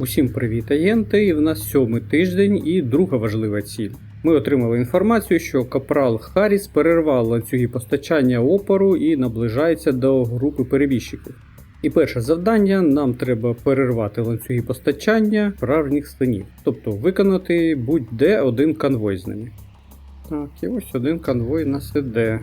Усім привіт, агенти! І в нас сьомий тиждень і друга важлива ціль. Ми отримали інформацію, що капрал Харріс перервав ланцюги постачання опору і наближається до групи перебіжчиків. І перше завдання нам треба перервати ланцюги постачання правжніх синів, тобто виконати будь-де один конвой з ними. Так, і ось один конвой нас іде.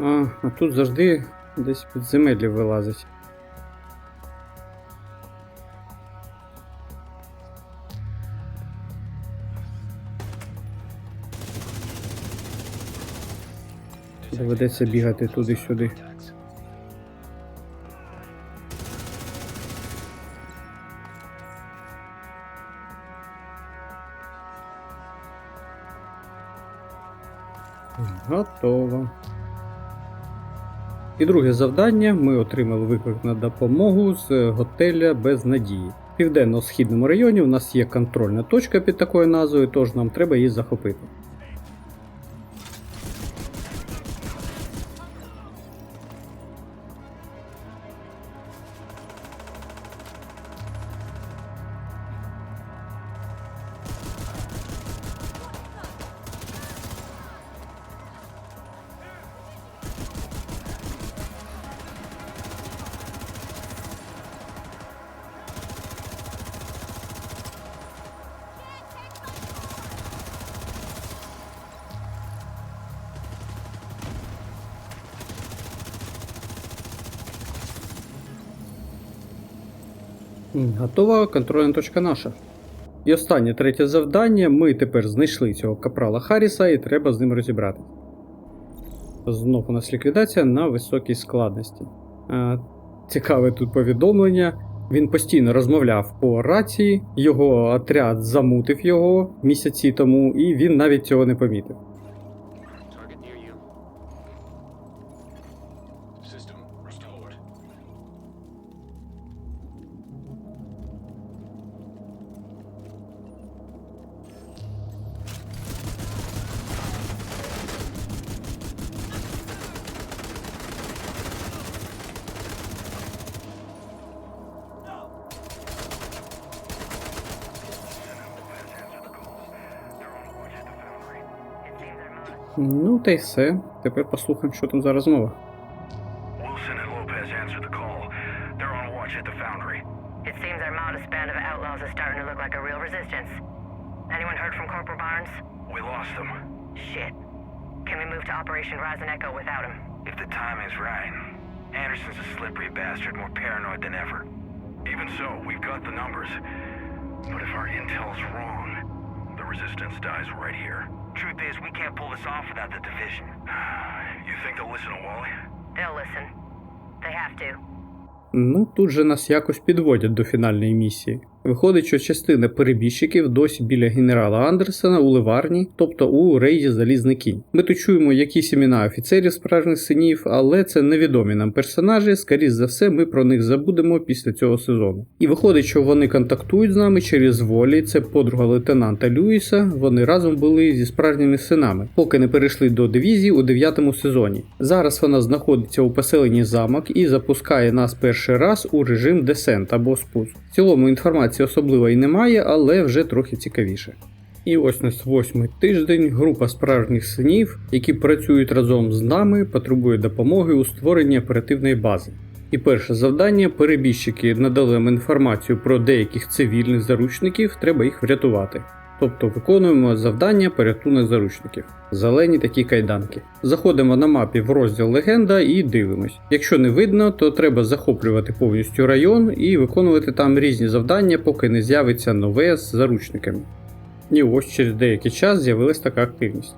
А, а тут завжди десь підземелля вилазить. Доведеться бігати туди-сюди. Готово. І друге завдання ми отримали виклик на допомогу з готеля без надії. В південно-східному районі у нас є контрольна точка під такою назвою, тож нам треба її захопити. Готова контрольна точка наша. І останнє третє завдання. Ми тепер знайшли цього капрала Харріса і треба з ним розібрати. Знов у нас ліквідація на високій складності. Цікаве тут повідомлення. Він постійно розмовляв по рації, його отряд замутив його місяці тому, і він навіть цього не помітив. Ну та й все. Тепер послухаємо, що там за розмова. Wilson and Lopez answered the call. They're on watch at the foundry. It seems our modest band of outlaws is starting to look like a real resistance. Anyone heard from Corporal Barnes? We lost them. Shit. Can we move to Operation Rise and Echo without him? If the timing's right. Anderson's a slippery bastard, more paranoid than ever. Even so, we've got the numbers. But if our intel's wrong, the resistance dies right here. Truth is, we can't pull this off without the division. You think they'll listen to Wally? They'll listen. They have to. Ну, тут же нас якось підводять до фінальної місії. Виходить, що частина перебіжчиків досі біля генерала Андерсена у ливарні, тобто у рейді Залізний кінь. Ми тут чуємо якісь імена офіцерів справжніх синів, але це невідомі нам персонажі. Скоріше за все, ми про них забудемо після цього сезону. І виходить, що вони контактують з нами через волі. Це подруга лейтенанта Люїса. Вони разом були зі справжніми синами, поки не перейшли до дивізії у дев'ятому сезоні. Зараз вона знаходиться у поселенні замок і запускає нас перший раз у режим десент або спуск. В цілому особливо і немає, але вже трохи цікавіше. І ось на восьмий тиждень група справжніх синів, які працюють разом з нами, потребує допомоги у створенні оперативної бази. І перше завдання перебіжчики надали нам інформацію про деяких цивільних заручників, треба їх врятувати. Тобто виконуємо завдання порятунок заручників. Зелені такі кайданки. Заходимо на мапі в розділ Легенда і дивимось. Якщо не видно, то треба захоплювати повністю район і виконувати там різні завдання, поки не з'явиться нове з заручниками. І ось через деякий час з'явилась така активність.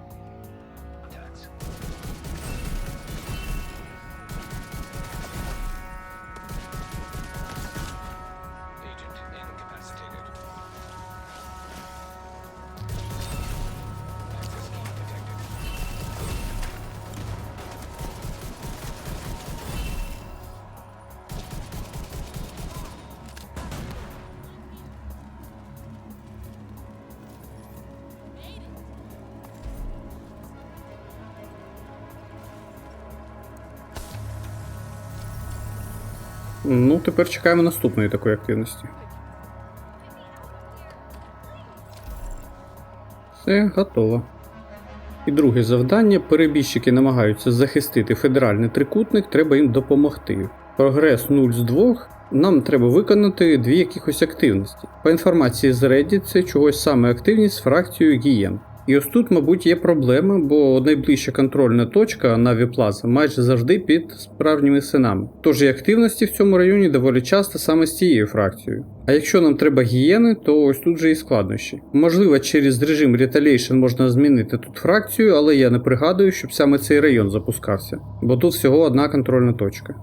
Ну, тепер чекаємо наступної такої активності. Все, готово. І друге завдання: перебіжчики намагаються захистити федеральний трикутник, треба їм допомогти. Прогрес 0 з 2. Нам треба виконати дві якихось активності. По інформації з Reddit, це чогось саме активність з фракцією Гієн. І ось тут, мабуть, є проблема, бо найближча контрольна точка Наві Плаза майже завжди під справжніми синами. Тож і активності в цьому районі доволі часто саме з цією фракцією. А якщо нам треба гієни, то ось тут же і складнощі. Можливо, через режим Retaliation можна змінити тут фракцію, але я не пригадую, щоб саме цей район запускався, бо тут всього одна контрольна точка.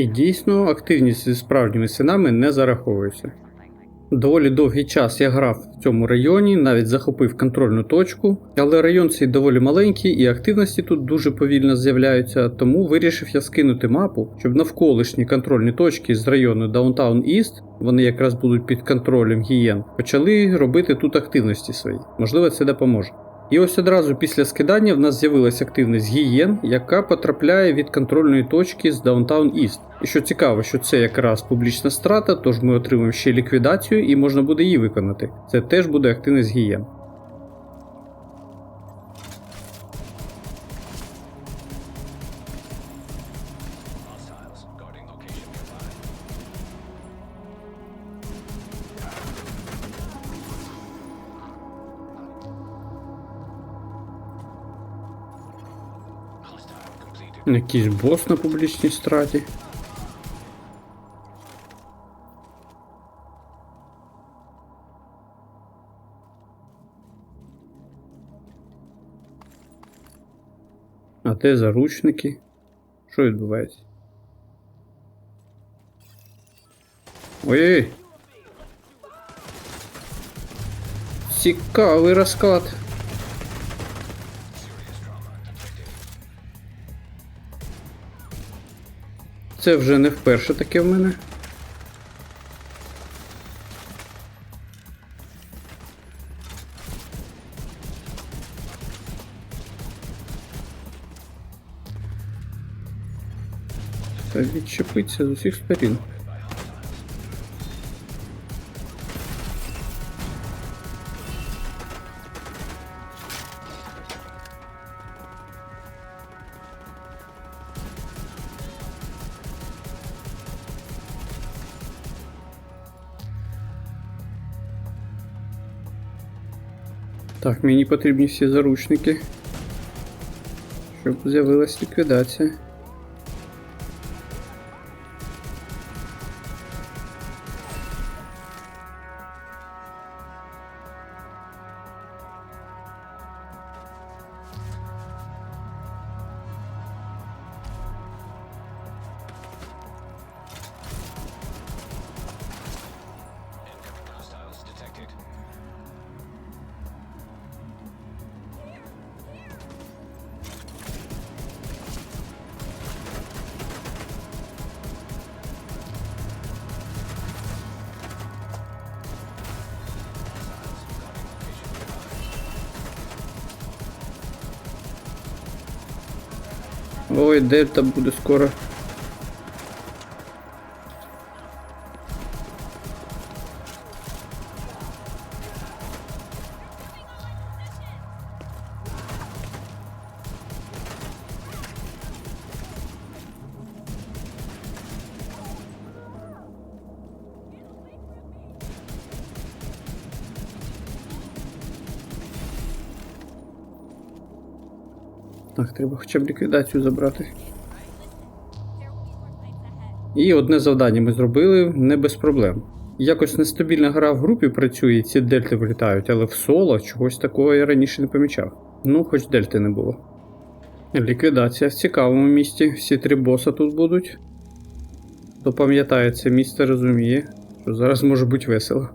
І дійсно, активність зі справжніми синами не зараховується. Доволі довгий час я грав в цьому районі, навіть захопив контрольну точку, але район цей доволі маленький і активності тут дуже повільно з'являються, тому вирішив я скинути мапу, щоб навколишні контрольні точки з району Downtown East, вони якраз будуть під контролем гієн, почали робити тут активності свої. Можливо, це допоможе. І ось одразу після скидання в нас з'явилася активність гієн, яка потрапляє від контрольної точки з Downtown East. І що цікаво, що це якраз публічна страта, тож ми отримаємо ще ліквідацію і можна буде її виконати. Це теж буде активність гієн. Якийсь бос на публічній страті. А де заручники? Що відбувається? Ой-ой! Цікавий розклад. Це вже не вперше таке в мене. Відчепиться з усіх сторін. Так, мені потрібні всі заручники, щоб з'явилась ліквідація. Ой, дельта буде скоро. Так, треба хоча б ліквідацію забрати. І одне завдання ми зробили не без проблем. Якось нестабільна гра в групі працює, і ці дельти вилітають, але в соло чогось такого я раніше не помічав. Ну, хоч дельти не було. Ліквідація в цікавому місті. Всі три боса тут будуть. Хто пам'ятає це місце, розуміє, що зараз може бути весело.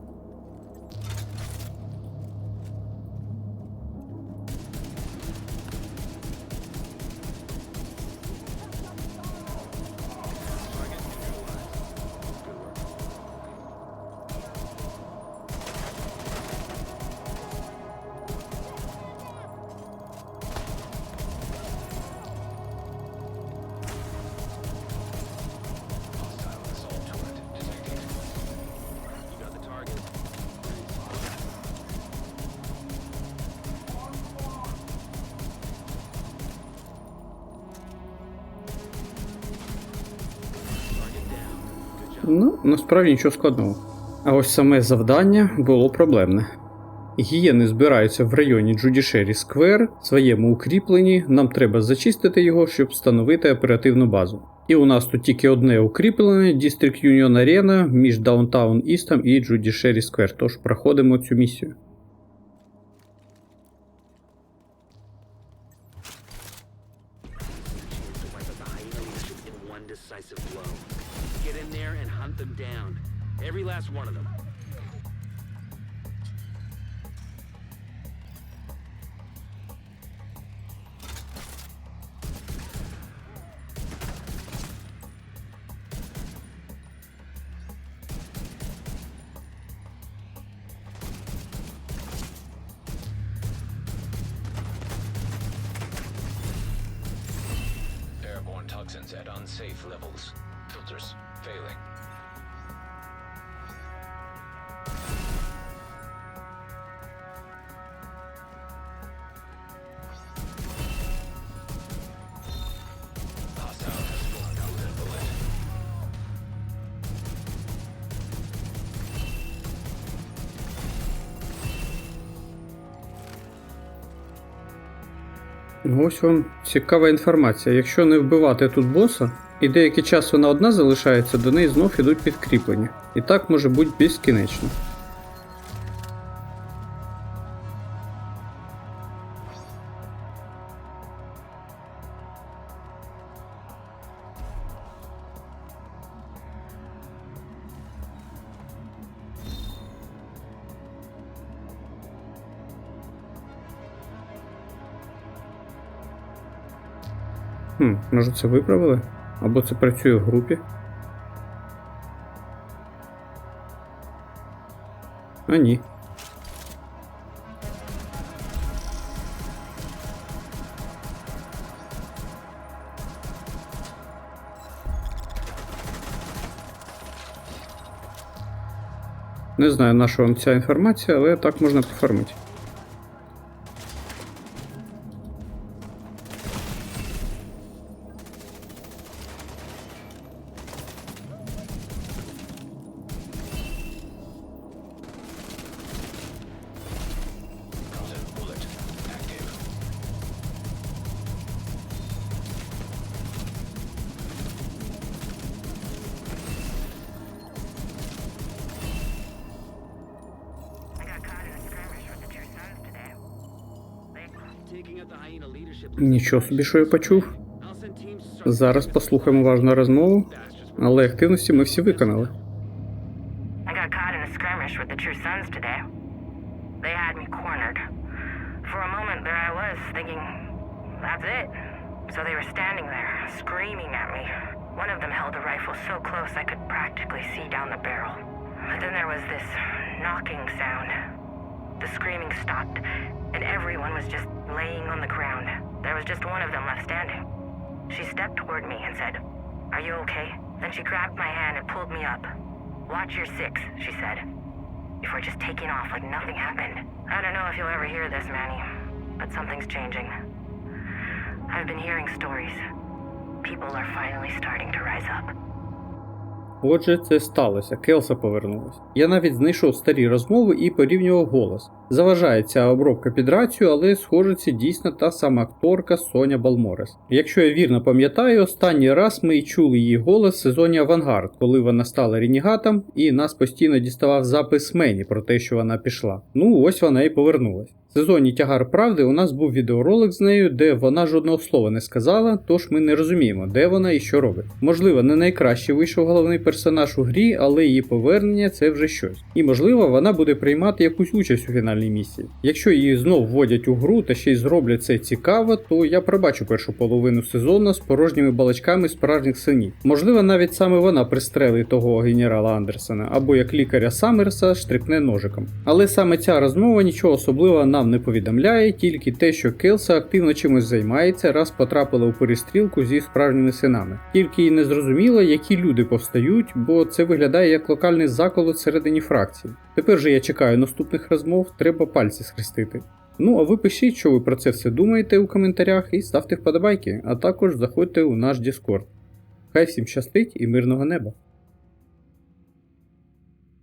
Ну, насправді нічого складного. А ось саме завдання було проблемне. Гієни збираються в районі Джудішері в своєму укріпленні. Нам треба зачистити його, щоб встановити оперативну базу. І у нас тут тільки одне укріплене District Union Arena між Downtown Істом і Джудішері Square. Тож проходимо цю місію. Toxins at unsafe levels. Filters failing. Ось вам цікава інформація. Якщо не вбивати тут боса, і деякий час вона одна залишається, до неї знов ідуть підкріплення. І так може бути безкінечно. Хм, може це виправили? Або це працює в групі? А ні. Не знаю, на що вам ця інформація, але так можна пофармити. Нічого собі, що я почув. Зараз послухаємо уважно розмову, але активності ми всі виконали. So they were standing there, screaming at me. One of them held a rifle so close I could practically see down the barrel. But then there was this knocking sound. The screaming stopped, and everyone was just laying on the ground. There was just one of them left standing. She stepped toward me and said, Are you okay? Then she grabbed my hand and pulled me up. Watch your six, she said. Before just taking off like nothing happened. I don't know if you'll ever hear this, Manny, but something's changing. I've been hearing stories. People are finally starting to rise up. Отже, це сталося. Келса повернулась. Я навіть знайшов старі розмови і порівнював голос. Заважає ця обробка під рацію, але схоже, це дійсно та сама акторка Соня Балморес. Якщо я вірно пам'ятаю, останній раз ми чули її голос в сезоні Авангард, коли вона стала ренігатом, і нас постійно діставав запис Мені про те, що вона пішла. Ну ось вона і повернулась. В сезоні Тягар Правди у нас був відеоролик з нею, де вона жодного слова не сказала, тож ми не розуміємо, де вона і що робить. Можливо, не найкраще вийшов головний персонаж у грі, але її повернення це вже щось. І можливо, вона буде приймати якусь участь у фінальній місії. Якщо її знов вводять у гру та ще й зроблять це цікаво, то я пробачу першу половину сезону з порожніми балачками справжніх синів. Можливо, навіть саме вона пристрелить того генерала Андерсона, або як лікаря Саммерса штрикне ножиком. Але саме ця розмова нічого особливого нам не повідомляє, тільки те, що Келса активно чимось займається, раз потрапила у перестрілку зі справжніми синами. Тільки й не зрозуміло, які люди повстають, бо це виглядає як локальний заколот всередині фракції. Тепер же я чекаю наступних розмов, треба пальці схрестити. Ну а ви пишіть, що ви про це все думаєте у коментарях і ставте вподобайки, а також заходьте у наш Discord. Хай всім щастить і мирного неба!